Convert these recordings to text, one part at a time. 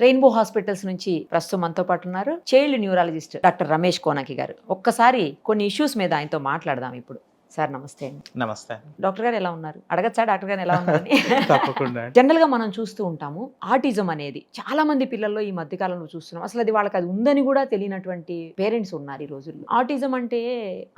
Rainbow hospitals నుంచి ప్రస్తుతం మనతో పాటు ఉన్నారు. Child neurologist doctor Ramesh Konaki గారు. ఒక్కసారి కొన్ని ఇష్యూస్ మీద ఆయనతో మాట్లాడదాం ఇప్పుడు. సార్ నమస్తే అండి. నమస్తే. డాక్టర్ గారు ఎలా ఉన్నారు? అడగచ్చా? డాక్టర్ గారు ఎలా ఉన్నారని తప్పకుండా జనరల్గా మనం చూస్తూ ఉంటాము ఆటిజం అనేది. చాలా మంది పిల్లల్లో ఈ మధ్య కాలంలో చూస్తున్నాం. అసలు అది వాళ్ళకి అది ఉందని కూడా తెలియనటువంటి పేరెంట్స్ ఉన్నారు ఈ రోజుల్లో. ఆటిజం అంటే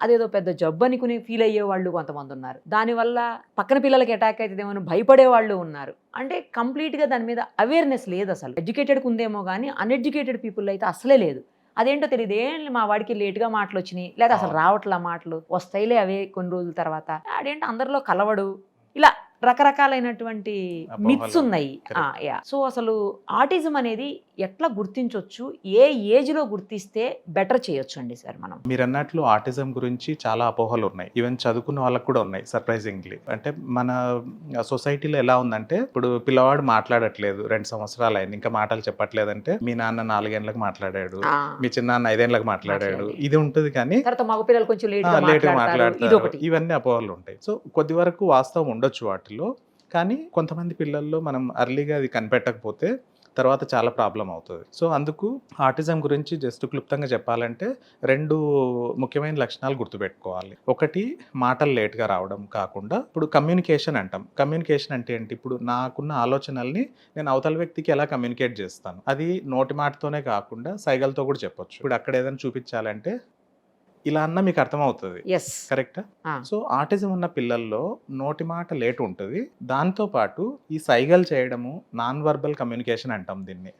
అదేదో పెద్ద జబ్బు అనుకుని ఫీల్ అయ్యే వాళ్ళు కొంతమంది ఉన్నారు. దానివల్ల పక్కన పిల్లలకి అటాక్ అవుతుందేమో భయపడే వాళ్ళు ఉన్నారు. అంటే కంప్లీట్గా దాని మీద అవేర్నెస్ లేదు అసలు. ఎడ్యుకేటెడ్ ఉందేమో కానీ అన్ఎడ్యుకేటెడ్ పీపుల్ అయితే అసలే లేదు. అదేంటో తెలియదు ఏం మా వాడికి లేట్గా మాటలు వచ్చినాయి లేదా అసలు. రావట్లా మాటలు? వస్తాయిలే అవే కొన్ని రోజుల తర్వాత. ఆడేంటి అందరిలో కలవడు? ఇలా రకరకాలైనటువంటి. మిత్స్ ఉన్నాయి. సో అసలు ఆటిజం అనేది ఎట్లా గుర్తించవచ్చు ఏ ఏజ్లో గుర్తిస్తే బెటర్ చేయొచ్చు అండి సార్ మనం. మీరు అన్నట్లు ఆటిజం గురించి చాలా అపోహలు ఉన్నాయి. ఈవెన్ చదువుకున్న వాళ్ళకు కూడా ఉన్నాయి సర్ప్రైజింగ్లీ. అంటే మన సొసైటీలో ఎలా ఉందంటే ఇప్పుడు పిల్లవాడు మాట్లాడట్లేదు రెండు సంవత్సరాలు అయింది ఇంకా మాటలు చెప్పట్లేదంటే మీ నాన్న నాలుగేళ్ళకు మాట్లాడాడు మీ చిన్నాన్న ఐదేళ్ళకు మాట్లాడాడు. ఇది ఉంటది కానీ మగ పిల్లలు కొంచెం లేట్ లేట్ మాట్లాడతారు మాట్లాడతారు. ఇది ఒకటి. ఇవన్నీ అపోహలు ఉంటాయి. సో కొద్ది వరకు వాస్తవం ఉండొచ్చు వాటిలో కానీ కొంతమంది పిల్లల్లో మనం అర్లీగా అది కనిపెట్టకపోతే తర్వాత చాలా ప్రాబ్లం అవుతుంది. సో అందుకు ఆటిజం గురించి జస్ట్ క్లుప్తంగా చెప్పాలంటే రెండు ముఖ్యమైన లక్షణాలు గుర్తుపెట్టుకోవాలి. ఒకటి మాటలు లేట్గా రావడం కాకుండా ఇప్పుడు కమ్యూనికేషన్ అంటాం. కమ్యూనికేషన్ అంటే ఏంటి? ఇప్పుడు నాకున్న ఆలోచనల్ని నేను అవతల వ్యక్తికి ఎలా కమ్యూనికేట్ చేస్తాను? అది నోటి మాటతోనే కాకుండా సైగలతో కూడా చెప్పొచ్చు. ఇప్పుడు అక్కడ ఏదైనా చూపించాలంటే ఇలా అన్న మీకు అర్థమవుతుంది. కరెక్టా. సో ఆటిజం ఉన్న పిల్లల్లో నోటి మాట లేట్ ఉంటుంది దాంతో పాటు ఈ సైగలు చేయడము నాన్ వర్బల్ కమ్యూనికేషన్ అంటాం దీన్ని.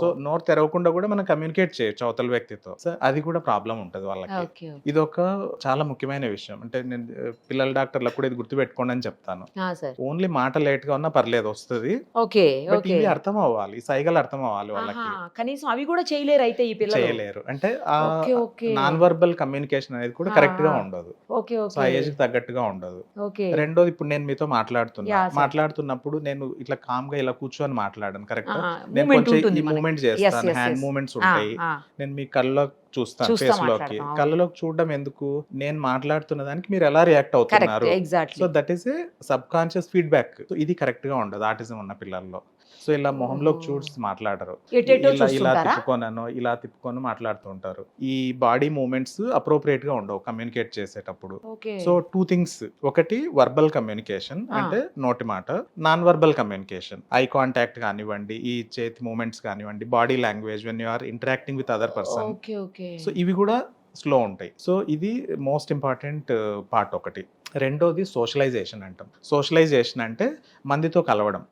సో నోరు తెరవకుండా కూడా మనం కమ్యూనికేట్ చేయొచ్చు అవతల వ్యక్తితో. సో అది కూడా ప్రాబ్లం ఉంటుంది వాళ్ళకి. ఇది ఒక చాలా ముఖ్యమైన విషయం. అంటే నేను పిల్లల డాక్టర్లకు కూడా ఇది గుర్తుపెట్టుకోండి అని చెప్తాను. ఓన్లీ మాట లేట్గా ఉన్నా పర్లేదు వస్తుంది. ఇవి అర్థం అవ్వాలి ఈ సైగలు అర్థం అవ్వాలి వాళ్ళకి. కనీసం అవి కూడా చేయలేరు అయితే ఈ పిల్లలు. చేయలేరు. అంటే నాన్ వర్బల్ కమ్యూనికేషన్ అనేది కూడా కరెక్ట్గా. ఉండదు. సో ఏజ్కి తగ్గట్టుగా ఉండదు. రెండోది ఇప్పుడు నేను మీతో మాట్లాడుతున్నా. మాట్లాడుతున్నప్పుడు నేను ఇట్లా కామ్గా ఇలా కూర్చొని మాట్లాడను కరెక్ట్? నేను కొంచెం ఈ. మూమెంట్ చేస్తాను హ్యాండ్. మూమెంట్స్ ఉంటాయి. నేను మీ కళ్ళలో చూస్తాను చూస్తా ఫేస్లోకి. కళ్ళలోకి చూడడం ఎందుకు? నేను మాట్లాడుతున్న దానికి మీరు ఎలా రియాక్ట్ అవుతున్నారు? So that is a subconscious feedback so ఇది కరెక్ట్గా ఉండదు ఆటిజం ఉన్న పిల్లల్లో. సో ఇలా మొహంలోకి. చూసి మాట్లాడరు. ఇలా ఇలా తిప్పుకోనను ఇలా తిప్పుకొని మాట్లాడుతూ ఉంటారు. ఈ బాడీ మూమెంట్స్ అప్రోప్రియేట్గా ఉండవు కమ్యూనికేట్ చేసేటప్పుడు. సో టూ థింగ్స్ ఒకటి వర్బల్ కమ్యూనికేషన్. అంటే నోటి మాట non verbal communication eye contact కానివ్వండి ఈ చేతి మూమెంట్స్ కానివ్వండి body language when you are interacting with other person so ఇవి కూడా స్లో ఉంటాయి. సో ఇది మోస్ట్ ఇంపార్టెంట్ పార్ట్ ఒకటి. రెండోది సోషలైజేషన్ అంటాం. సోషలైజేషన్ అంటే మందితో కలవడం.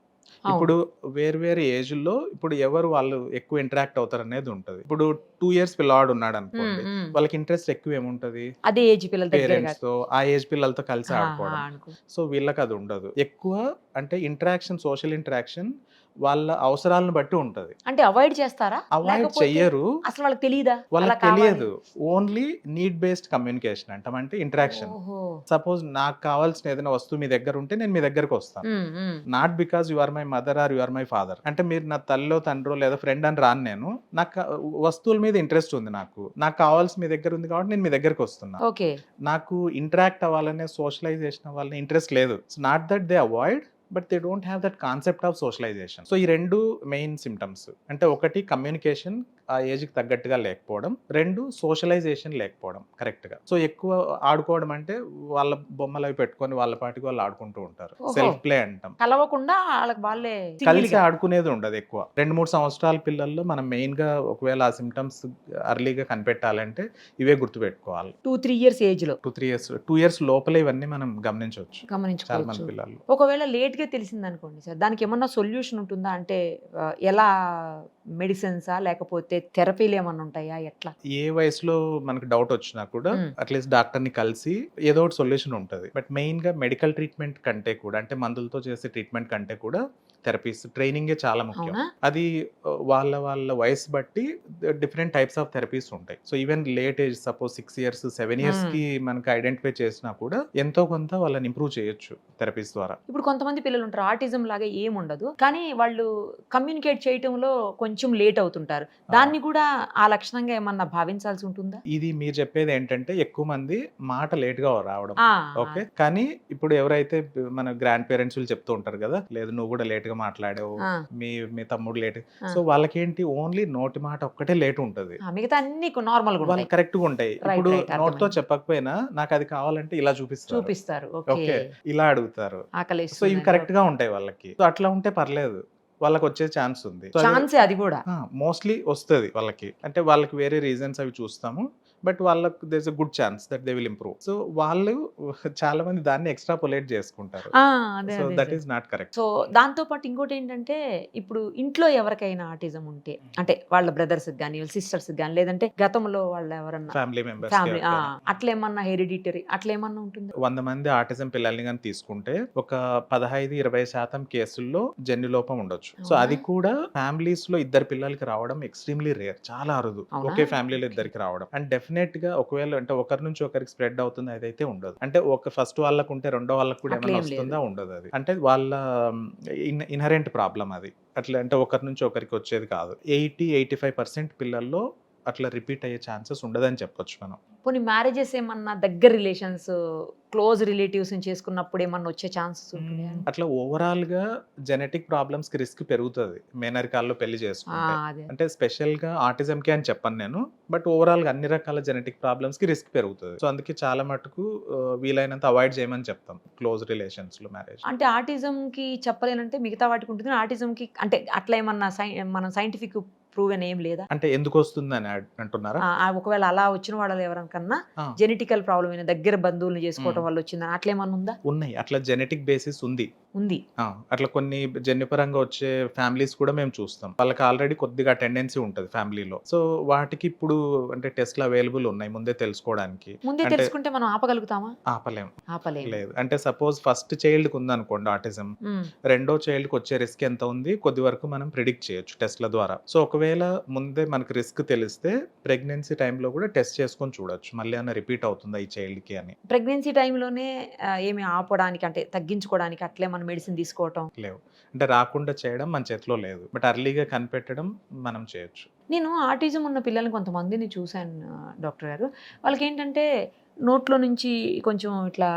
ఇప్పుడు వేరు వేరు ఏజ్లో ఇప్పుడు ఎవరు వాళ్ళు ఎక్కువ ఇంటరాక్ట్ అవుతారు అనేది ఉంటుంది. ఇప్పుడు టూ ఇయర్స్ పిల్లవాడు ఉన్నాడు అనుకోండి వాళ్ళకి ఇంట్రెస్ట్ ఎక్కువ ఏముంటది అదే ఏజ్ పిల్లల పేరెంట్స్తో ఆ ఏజ్ పిల్లలతో కలిసి ఆడుకోవడం. సో వీళ్ళకి అది ఉండదు. ఎక్కువ అంటే ఇంటరాక్షన్ సోషల్ ఇంటరాక్షన్ వాళ్ళ అవసరాలను బట్టి ఉంటది. అంటే అవాయిడ్ చేస్తారా? అవాయిడ్ చెయ్యరు. అసలు వాళ్ళకి తెలియదా? వాళ్ళకి తెలియదు. ఓన్లీ నీడ్ బేస్డ్ కమ్యూనికేషన్ అంటాం అంటే ఇంటరాక్షన్ సపోజ్ నాకు కావాల్సిన ఏదైనా వస్తువు మీ దగ్గర ఉంటే నేను మీ దగ్గరకు వస్తాను. Not because you are my mother or you are my father అంటే మీరు నా తల్లిలో తండ్రో లేదా ఫ్రెండ్ అని రాను నేను. నాకు వస్తువుల మీద ఇంట్రెస్ట్ ఉంది నాకు. నాకు కావాల్సి మీ దగ్గర ఉంది కాబట్టి నేను మీ దగ్గరకు వస్తున్నా. ఓకే. నాకు ఇంటరాక్ట్ అవ్వాలనే సోషలైజేషన్ అవ్వాలనే ఇంట్రెస్ట్ లేదు. Not that they avoid but they don't have that concept of socialisation. So ఈ రెండు మెయిన్ సిమ్టమ్స్ అంటే ఒకటి కమ్యూనికేషన్ ఆ ఏజ్కి తగ్గట్టుగా లేకపోవడం రెండు సోషలైజేషన్ లేకపోవడం కరెక్ట్గా. సో ఎక్కువ ఆడుకోవడం అంటే వాళ్ళ బొమ్మలు అవి పెట్టుకొని వాళ్ళ పాటికి వాళ్ళు ఆడుకుంటూ ఉంటారు. సెల్ఫ్ ప్లే అంటాం. కలవకుండా వాళ్ళకి వాళ్ళే కలిసి. ఆడుకునేది ఉండదు ఎక్కువ. రెండు మూడు సంవత్సరాల పిల్లల్లో మనం మెయిన్గా ఒకవేళ ఆ సిమ్టమ్స్ అర్లీగా కనిపెట్టాలంటే ఇవే గుర్తుపెట్టుకోవాలి. టూ త్రీ ఇయర్స్ ఏజ్లో. Two three years two years లోపలే ఇవన్నీ మనం గమనించవచ్చు. చాలా మంది గమనించుకోవచ్చు పిల్లలు ఒకవేళ లేట్ గా తెలిసింది అనుకోండి సార్. దానికి ఏమన్నా సొల్యూషన్ ఉంటుందా? అంటే ఎలా మెడిసిన్సా? లేకపోతే థెరపీలు ఏమన్నా ఉంటాయా? ఎట్లా? ఏ వయసులో మనకు డౌట్ వచ్చినా కూడా. అట్లీస్ట్ డాక్టర్ని కలిసి ఏదో ఒకటి సొల్యూషన్ ఉంటుంది. బట్ మెయిన్గా మెడికల్ ట్రీట్మెంట్ కంటే కూడా అంటే మందులతో చేసే ట్రీట్మెంట్ కంటే కూడా థెరపీస్ ట్రైనింగే చాలా ముఖ్యం. అది వాళ్ళ వాళ్ళ వయసు బట్టి డిఫరెంట్ టైప్స్ ఆఫ్ థెరపీస్ ఉంటాయి. So even late age suppose six years seven years. కి మనకి ఐడెంటిఫై చేసినా కూడా ఎంతో కొంత వాళ్ళని ఇంప్రూవ్ చేయొచ్చు థెరపీస్ ద్వారా. ఇప్పుడు కొంతమంది పిల్లలు ఉంటారు. ఆటిజం లాగా ఏం ఉండదు. కానీ వాళ్ళు కమ్యూనికేట్ చేయటంలో కొంచెం లేట్ అవుతుంటారు. దాన్ని కూడా ఆ లక్షణంగా ఏమన్నా భావించాల్సి ఉంటుందా? ఇది మీరు చెప్పేది ఏంటంటే ఎక్కువ మంది మాట లేట్గా రావడం ఓకే? కానీ ఇప్పుడు ఎవరైతే మన గ్రాండ్ పేరెంట్స్ చెప్తూ ఉంటారు కదా లేదు నువ్వు కూడా లేట్ లేట్గా మాట్లాడావు మీ మీ తమ్ముడు లేట్. సో వాళ్ళకేంటి ఓన్లీ నోటి మాట ఒక్కటే లేట్ ఉంటది. మిగతా అన్ని నార్మల్ కరెక్ట్గా ఉంటాయి. ఇప్పుడు నోట్తో. చెప్పకపోయినా నాకు అది కావాలంటే ఇలా చూపిస్తారు. చూపిస్తారు. ఓకే. ఇలా అడుగుతారు. సో ఇవి కరెక్ట్గా ఉంటాయి వాళ్ళకి. సో అట్లా ఉంటే పర్లేదు. వాళ్ళకి వచ్చే ఛాన్స్ ఉంది. ఛాన్సే అది కూడా. మోస్ట్లీ వస్తుంది వాళ్ళకి. అంటే వాళ్ళకి వేరే రీజన్స్ అవి చూస్తాము. బట్ వాళ్ళకి there's a good chance that they will improve so వాళ్ళు చాలా మంది దాన్ని ఎక్స్ట్రా పొలేట్ చేసుకుంటారు. So that. Is not correct so దాంతో పాటు ఇంకోటి ఏంటంటే ఇప్పుడు ఇంట్లో ఎవరికైనా ఆటిజం ఉంటే అంటే వాళ్ళ బ్రదర్స్ కానీ వాళ్ళ సిస్టర్స్ కానీ లేదంటే గతంలో వాళ్ళ ఎవరన్నా ఫ్యామిలీ మెంబర్స్ ఫ్యామిలీ అట్లేమన్నా హెరిడిటరీ అట్లేమన్నా ఉంటుంది? వంద మంది ఆటిజం పిల్లల్ని కానీ తీసుకుంటే ఒక పదహైదు ఇరవై శాతం కేసుల్లో జన్యు లోపం ఉండొచ్చు. సో? అది కూడా ఫ్యామిలీస్లో ఇద్దరు పిల్లలకి రావడం ఎక్స్ట్రీమ్లీ రేర్ చాలా అరుదు? ఒకే ఫ్యామిలీలో ఇద్దరికి రావడం. అండ్ డెఫినెట్గా ఒకవేళ అంటే ఒకరి నుంచి ఒకరికి స్ప్రెడ్ అవుతుంది అదైతే ఉండదు. అంటే ఒక ఫస్ట్ వాళ్ళకు ఉంటే రెండో వాళ్ళకు కూడా ఏమైనా. వస్తుందా ఉండదు అది. అంటే వాళ్ళ ఇన్హరెంట్ ప్రాబ్లం అది. అట్లా అంటే ఒకరి నుంచి ఒకరికి వచ్చేది కాదు. ఎయిటీ ఎయిటీ ఫైవ్ పర్సెంట్ పిల్లల్లో అట్లా రిపీట్ అయ్యే ఛాన్సెస్ ఉండదని చెప్పొచ్చు మనం. కొన్ని మ్యారేజెస్ ఏమన్నా దగ్గర రిలేషన్స్ క్లోజ్ రిలేటివ్స్ చేసుకున్నప్పుడు ఏమన్నా వచ్చే ఛాన్సెస్ అట్లా ఓవరాల్గా జెనెటిక్ ప్రాబ్లమ్స్కి రిస్క్ పెరుగుతుంది. మేనరికాల్లో పెళ్ళి చేసుకుంటే. అంటే స్పెషల్గా ఆటిజం కి అని చెప్పను నేను బట్ ఓవరాల్గా అన్ని రకాల జెనెటిక్ ప్రాబ్లమ్స్కి రిస్క్ పెరుగుతుంది. సో అందుకే చాలా మటుకు వీలైనంత అవాయిడ్ చేయమని చెప్తాం క్లోజ్ రిలేషన్స్లో మ్యారేజ్ అంటే ఆటిజం కి చెప్పలేనంటే మిగతా వాటికి ఉంటుంది ఆటిజం కి అంటే అట్లా ఏమన్నా మనం సైంటిఫిక్ ప్రూవెన్ ఏం లేదా? అంటే ఎందుకు వస్తుంది అని అంటున్నారా ఒకవేళ అలా వచ్చిన వాళ్ళు ఎవరికన్నా. జెనెటికల్ ప్రాబ్లం అయిన దగ్గర బంధువుల్ని చేసుకోవడం. వల్ల వచ్చిందా అట్లా ఏమన్నా ఉందా? ఉన్నాయి. అట్లా జెనెటిక్ బేసిస్ ఉంది. ఉంది. అట్లా కొన్ని జన్యుపరంగా వచ్చే ఫ్యామిలీస్ కూడా మేము చూస్తాం. వాళ్ళకి ఆల్రెడీ కొద్దిగా టెండెన్సీ ఉంటుంది ఫ్యామిలీలో. సో వాటికి ఇప్పుడు అంటే టెస్ట్లు అవైలబుల్ ఉన్నాయి ముందే తెలుసుకోవడానికి. ముందే తెలుసుకుంటే మనం ఆపగలుగుతామా? ఆపలేం. ఆపలేం. లేదు. అంటే సపోజ్ ఫస్ట్ చైల్డ్కి ఉందనుకోండి ఆటిజం. రెండో చైల్డ్కి వచ్చే రిస్క్ ఎంత ఉంది? కొద్ది వరకు మనం ప్రిడిక్ట్ చేయొచ్చు టెస్ట్ల ద్వారా. సో ఒకవేళ ముందే మనకు రిస్క్ తెలిస్తే ప్రెగ్నెన్సీ టైంలో కూడా టెస్ట్ చేసుకొని చూడొచ్చు. మళ్ళీ అన్న రిపీట్ అవుతుందా ఈ చైల్డ్కి అని. ప్రెగ్నెన్సీ టైంలోనే ఏమి ఆపడానికి అంటే తగ్గించుకోవడానికి అట్లే మనం మెడిసిన్ తీసుకోవటం. లేవు. అంటే రాకుండా చేయడం మన చేతిలో లేదు. బట్ అర్లీగా కనిపెట్టడం మనం చేయొచ్చు. నేను ఆటిజం ఉన్న పిల్లల్ని కొంతమందిని చూశాను డాక్టర్ గారు. వాళ్ళకి ఏంటంటే నోట్లో నుంచి కొంచెం ఇట్లా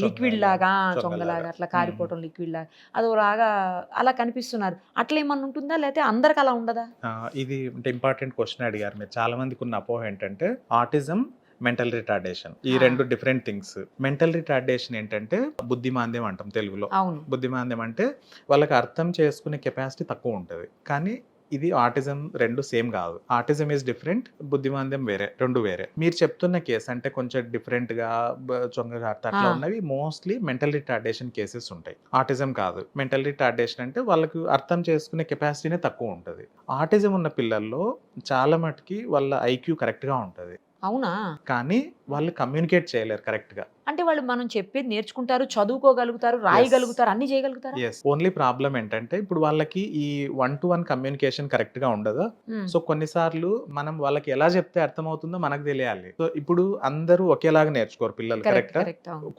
లిక్విడ్ లాగా చొంగలాగా. అట్లా కారిపోవటం లిక్విడ్ లాగా. అదోలాగా అలా కనిపిస్తున్నారు. అట్లా ఏమన్నా ఉంటుందా? లేకపోతే అందరికి అలా ఉండదా? ఇది అంటే ఇంపార్టెంట్ క్వశ్చన్ అడిగారు మీరు. చాలా మందికి ఉన్న అపోహ ఏంటంటే ఆటిజం మెంటల్ రిటార్డేషన్ ఈ. రెండు డిఫరెంట్ థింగ్స్ మెంటల్ రిటార్డేషన్ ఏంటంటే బుద్ధిమాంద్యం అంటాం తెలుగులో. బుద్ధిమాంద్యం అంటే వాళ్ళకి అర్థం చేసుకునే కెపాసిటీ తక్కువ ఉంటుంది. కానీ ఇది ఆటిజం రెండు సేమ్ కాదు. ఆటిజం ఈజ్ డిఫరెంట్ బుద్ధిమాంద్యం వేరే రెండు వేరే. మీరు చెప్తున్న కేసు అంటే కొంచెం డిఫరెంట్గా చొంగగారుతా అట్లా. ఉన్నవి. మోస్ట్లీ మెంటల్ రిటార్డేషన్ కేసెస్ ఉంటాయి. ఆటిజం కాదు. మెంటల్ రిటార్డేషన్ అంటే వాళ్ళకు అర్థం చేసుకునే కెపాసిటీనే తక్కువ ఉంటుంది. ఆటిజం ఉన్న పిల్లల్లో చాలా మటుకి వాళ్ళ ఐక్యూ కరెక్ట్గా ఉంటుంది. అవునా? కానీ వాళ్ళు కమ్యూనికేట్ చేయలేరు కరెక్ట్గా. అంటే వాళ్ళు మనం చెప్పేది నేర్చుకుంటారు చదువుకోగలుగుతారు రాయగలుగుతారు అన్ని చేయగలుగుతారు? ఓన్లీ ప్రాబ్లం ఏంటంటే ఇప్పుడు వాళ్ళకి ఈ వన్ టు వన్ కమ్యూనికేషన్ కరెక్ట్గా ఉండదు. సో కొన్నిసార్లు మనం వాళ్ళకి ఎలా చెప్తే అర్థమవుతుందో మనకు తెలియాలి. సో ఇప్పుడు అందరూ ఒకేలాగా నేర్చుకోరు పిల్లలు కరెక్ట్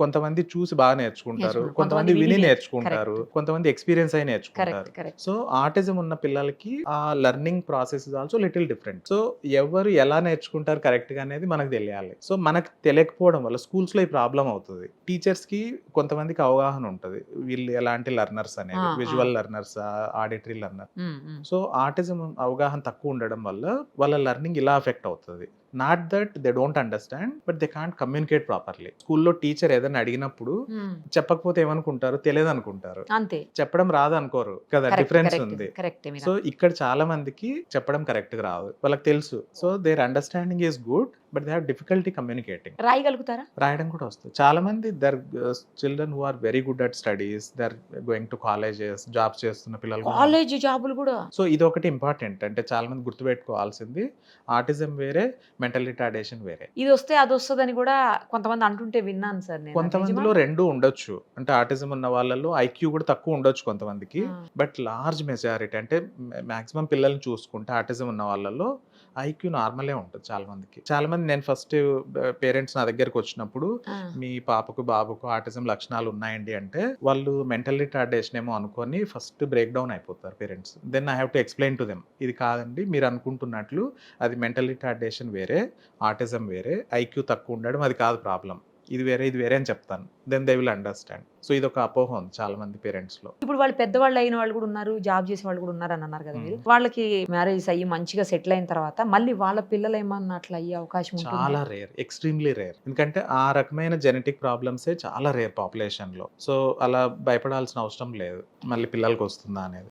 కొంతమంది చూసి బాగా నేర్చుకుంటారు. కొంతమంది విని నేర్చుకుంటారు కొంతమంది ఎక్స్పీరియన్స్ అయి నేర్చుకుంటారు. సో ఆటిజం ఉన్న పిల్లలకి ఆ learning process also little different so ఎవరు ఎలా నేర్చుకుంటారు కరెక్ట్గా అనేది మనకు తెలియాలి. సో మనకు తెలియకపోవడం వల్ల schools లో ఈ ప్రాబ్లం అవుతుంది. టీచర్స్కి కొంతమందికి అవగాహన ఉంటుంది. వీళ్ళు ఎలాంటి లెర్నర్స్ అనేది. Visual learners auditory learner. So autism అవగాహన తక్కువ ఉండడం వల్ల వాళ్ళ లెర్నింగ్ ఇలా అఫెక్ట్ అవుతుంది. Not that they don't understand but they can't communicate properly స్కూల్లో టీచర్ ఏదైనా అడిగినప్పుడు చెప్పకపోతే ఏమనుకుంటారు తెలియదు అనుకుంటారు అంతే. చెప్పడం రాదు అనుకోరు కదా డిఫరెన్స్ ఉంది. సో ఇక్కడ చాలా మందికి చెప్పడం కరెక్ట్గా రాదు. వాళ్ళకి తెలుసు. So their understanding is good but they have difficulty communicating రాయగలుగుతారా? రాయడం కూడా వస్తుంది. చాలా మంది there children who are very good at studies there going to colleges jobs చేస్తున్న పిల్లలు. కాలేజ్ జాబులు కూడా. సో ఇది ఒకటి ఇంపార్టెంట్ అంటే చాలా మంది గుర్తుపెట్టుకోవాల్సింది ఆటిజం వేరే మెంటల్ రిటార్డేషన్ వేరే. ఇది వస్తే అది వస్తుందని కూడా కొంతమంది అంటుంటే విన్నాను సార్ నేను. కొంతమందిలో రెండు ఉండొచ్చు. అంటే ఆటిజం ఉన్న వాళ్ళలో ఐక్యూ కూడా తక్కువ ఉండొచ్చు కొంతమందికి? బట్ లార్జ్ మెజారిటీ అంటే మాక్సిమం పిల్లల్ని చూసుకుంటే ఆటిజం ఉన్న వాళ్ళలో ఐక్యూ నార్మలే ఉంటుంది చాలా మందికి చాలా మంది నేను ఫస్ట్ పేరెంట్స్ నా దగ్గరకు వచ్చినప్పుడు మీ పాపకు బాబుకు ఆటిజం లక్షణాలు ఉన్నాయండి అంటే వాళ్ళు మెంటల్ రిటార్డేషన్ ఏమో అనుకొని ఫస్ట్ బ్రేక్ డౌన్ అయిపోతారు parents. Then I have to explain to them. ఇది కాదండి మీరు అనుకుంటున్నట్లు అది మెంటల్ రిటార్డేషన్ వేరే ఆటిజం వేరే ఐక్యూ తక్కువ ఉండడం అది కాదు ప్రాబ్లం. ఇది వేరే ఇది వేరే అని చెప్తాను. Then they will understand so ఇది ఒక అపోహ ఉంది చాలా మంది పేరెంట్స్లో. ఇప్పుడు వాళ్ళు పెద్దవాళ్ళు అయిన వాళ్ళు కూడా ఉన్నారు జాబ్ చేసే వాళ్ళు కూడా ఉన్నారు అని అన్నారు కదా మీరు. వాళ్ళకి మ్యారేజ్ అయ్యి మంచిగా సెటిల్ అయిన తర్వాత మళ్ళీ వాళ్ళ పిల్లలు ఏమన్నా అట్లా అయ్యే అవకాశం చాలా రేర్ ఎక్స్ట్రీమ్లీ రేర్ ఎందుకంటే ఆ రకమైన జెనెటిక్ ప్రాబ్లమ్సే చాలా రేర్ పాపులేషన్లో. సో అలా భయపడాల్సిన అవసరం లేదు. మళ్ళీ పిల్లలకి వస్తుందా అనేది.